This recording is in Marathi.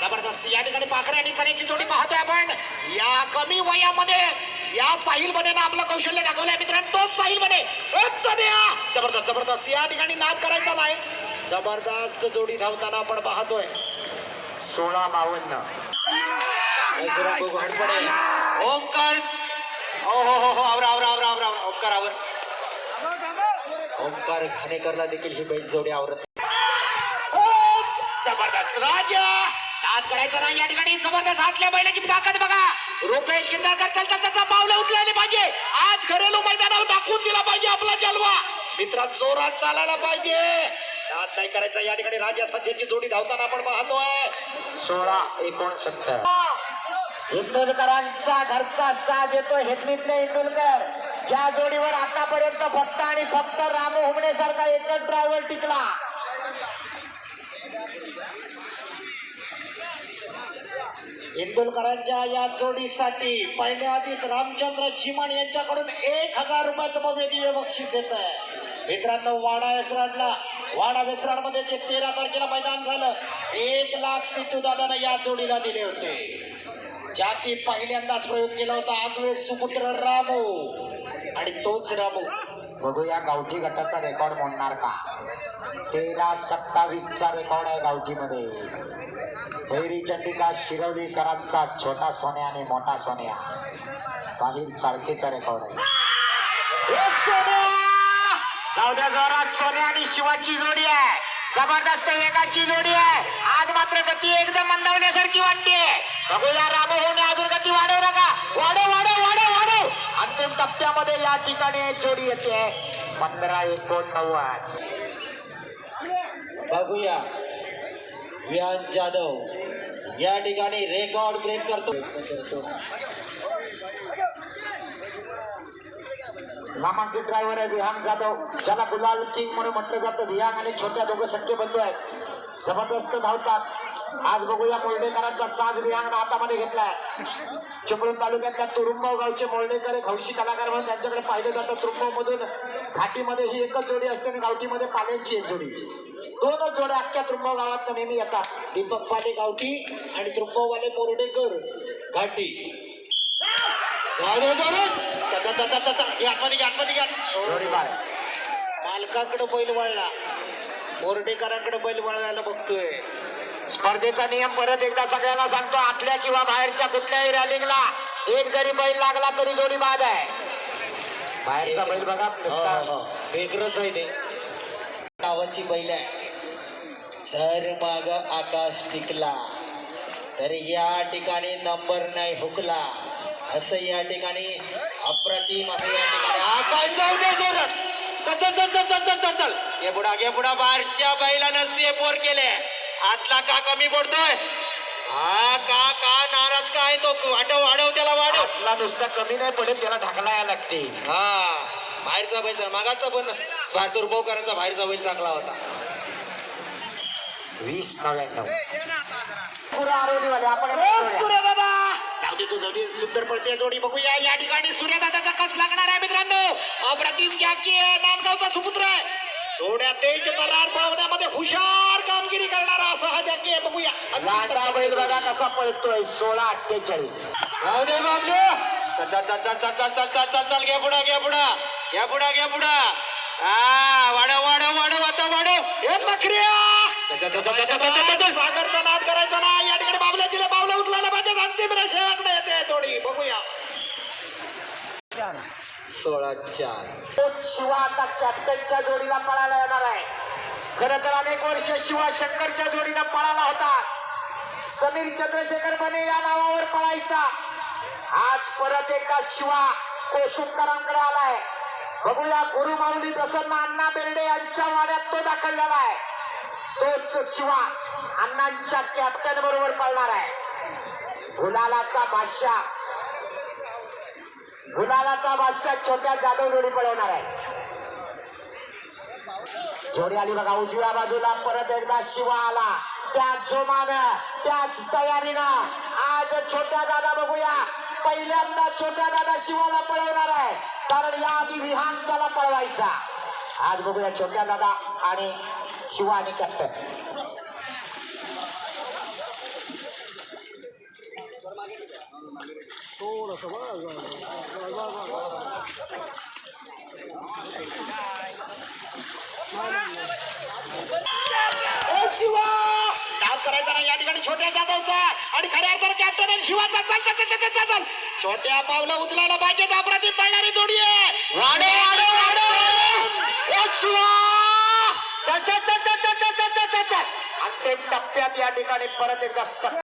जबरदस्त या ठिकाणी पाखरे आणि चण्याची जोडी पाहतोय आपण. या कमी वयामध्ये या साहिल बने आपलं कौशल्य दाखवलंय मित्रांनो तोच साहिल बने! जबरदस्त जबरदस्त. या ठिकाणी नाद करायचा नाही. जबरदस्त जोडी धावताना आपण पाहतोय. सोळा बावन्न. ओंकार हो हो हो हो आवरा आवरा आवरा आवरा. घाणेकरला देखील ही बैल जोडी आवरत जबरदस्त राजा नाद करायचा नाही या ठिकाणी. जबरदस्त आतल्या बैलाची ताकद बघा. रुपेश किंदाळकर चलता त्याचा पावलं उचलायला पाहिजे. आज घरेलू मैदानावर दाखवून दिला पाहिजे आपला जलवा. मित्रा जोरात चालायला पाहिजे. नाद नाही करायचा या ठिकाणी. राजा सध्याची जोडी धावताना आपण पाहतोय सोळा एकोणसत्तर. इंदुलकरांचा घरचा साज येतो हेतलीतले इंदुलकर. ज्या जोडीवर आतापर्यंत फक्त आणि फक्त रामू हुमणे सारखा एकच ड्रायव्हर टिकला. इंदुलकरांच्या या जोडीसाठी पहिल्या आधीच रामचंद्र चिमण यांच्याकडून एक हजार रुपयाचं भव्य दिव्य बक्षीस येत आहे. मित्रांनो वाडा वेसराडला वाडा वेसराडमध्ये जे तेरा तारखेला मैदान झालं एक लाख सिद्धू दादानं या जोडीला दिले होते. ज्या की पहिल्यांदाच प्रयोग केला होता आगवे सुपुत्र रामू. आणि तोच रामू. बघूया गावठी गटाचा रेकॉर्ड मोडणार का? तेरा सत्तावीसचा रेकॉर्ड आहे गावठीमध्ये. भैरी चंडिका शिरवलीकरांचा छोटा सोन्या आणि मोठा सोन्या. साहिल चाळकेचा रेकॉर्ड आहे. द्या जोरात सोन्या आणि शिवाची जोडी आहे. जबरदस्त वेगाची जोडी आहे. आज मात्र गती एकदम मंदावण्यासारखी वाटते. बघूया रामो होणे अजून गती वाढव नका वाढव वाढव वाढव वाढव! अंतिम टप्प्यामध्ये या ठिकाणी एक जोडी येते. पंधरा एकोणनव्वद बघूया. विहान जाधव. या ठिकाणी रेकॉर्ड ब्रेक करतो. नामांकित ड्रायव्हर आहे विहांग जाधव. ज्याला गुलाल किंग म्हणून म्हटलं जातं. विहांग आणि छोट्या दोघं सख्य बंधू आहेत. जबरदस्त धावतात. आज बघूया मोर्डेकरांचा साज विहान हातामध्ये घेतलाय. चिपळूण तालुक्यातल्या तुरुंबाव गावचे मोर्डेकर एक हौशी कलाकार म्हणून त्यांच्याकडे पाहिलं जातं. तुरुंबाव मधून घाटीमध्ये ही एकच जोडी असते आणि गावठीमध्ये पाण्याची एक जोडी. दोनच जोड्या अख्ख्या तुरुंबाव गावात नेहमी येतात. दीपक पाटे गावठी आणि त्रुंबवाले मोरडेकर घाटी. मालकाकडे बैल वळला. मोर्डेकरांकडे बैल वळायला बघतोय. स्पर्धेचा नियम परत एकदा सगळ्यांना सांगतो आतल्या किंवा बाहेरच्या कुठल्याही रॅलिंगला एक जरी बैल लागला तरी जोडी बाद आहे. बाहेरचा बैल बघा हो, हो. वेगळंच आहे ते. गावाची बैल आहे. सर माग आकाश टिकला तर या ठिकाणी नंबर नाही हुकला. असं या ठिकाणी अप्रतिम असं या ठिकाणी आकाश जाऊ दे चल चल चल चल चल चल चल बुडा घे बुडा बाहेरच्या बैलानं सेपोर केले आतला का कमी पडतोय? हा का का नाराज का आहे तो? वाढव वाढव त्याला वाढव. आतला नुसता कमी नाही पडेल त्याला ढकलाया लागते. हा. बाहेरचा बैल चांगला. मागाचा पण. करायचा बाहेरचा बैल चांगला होता. वीस नव्याण्णव. ए, सूर्यदादा जाऊ तू दे सुंदर पडते जोडी बघूया या ठिकाणी सूर्यदादाचा कस लागणार आहे मित्रांनो? अप्रतिम नांदगावचा सुपुत्र. आहे सोड्या तेज तरार पळवण्यामध्ये हुशार कामगिरी करणारा असा हा जॅकी आहे बघूया लांडा बैल बघा कसा पळतोय सोळा अठ्ठेचाळीस राहू दे बाबले चल चल चल चल चल चल चल चल चल घ्या पुढा घ्या पुढा घ्या पुढा घ्या पुढा हा वाढव वाढव वाढव आता वाढव हे नखऱ्या चल, चल, चल, चल, चल, चल, चल, चल. सागरचा नाद करायचा ना या ठिकाणी बाबल्या जिल्हा बाबल्या उचलायला पाहिजे अंतिम रेषेकडे येते थोडी बघूया सोळा चार. तोच शिवा आता कॅप्टनच्या जोडीला पळायला येणार आहे. खर तर अनेक वर्ष शिवा शंकरच्या जोडीला पळाला होता. समीर चंद्रशेखर मने या नावावर पळायचा. आज परत एकदा शिवा कोशुमकरांकडे आलाय. बघूया गुरु माऊली प्रसन्न अण्णा बेर्डे यांच्या वाड्यात तो दाखल आहे. तोच शिवा अण्णांच्या कॅप्टन बरोबर पळणार आहे. गुलालाचा बादशाह गुलालाचा बादशाह छोट्या जाधव जोडी पळवणार आहे. जोडी आली बघा उजव्या बाजूला परत एकदा शिवा आला. त्याच जोमानं त्याच तयारीनं आज छोट्या दादा बघूया. पहिल्यांदा छोट्या दादा शिवाला पळवणार आहे. कारण या आधी विहान त्याला पळवायचा. आज बघूया छोट्या दादा आणि शिवा आणि कॅप्टन करायचा नाही या ठिकाणी छोट्या जाधवचा शिवाचा चाल छोट्या पावलं उचलायला पाहिजे दापराती पडणारी जोडी आहे वाडे वाडे वाडे टप्प्यात या ठिकाणी परत एकदा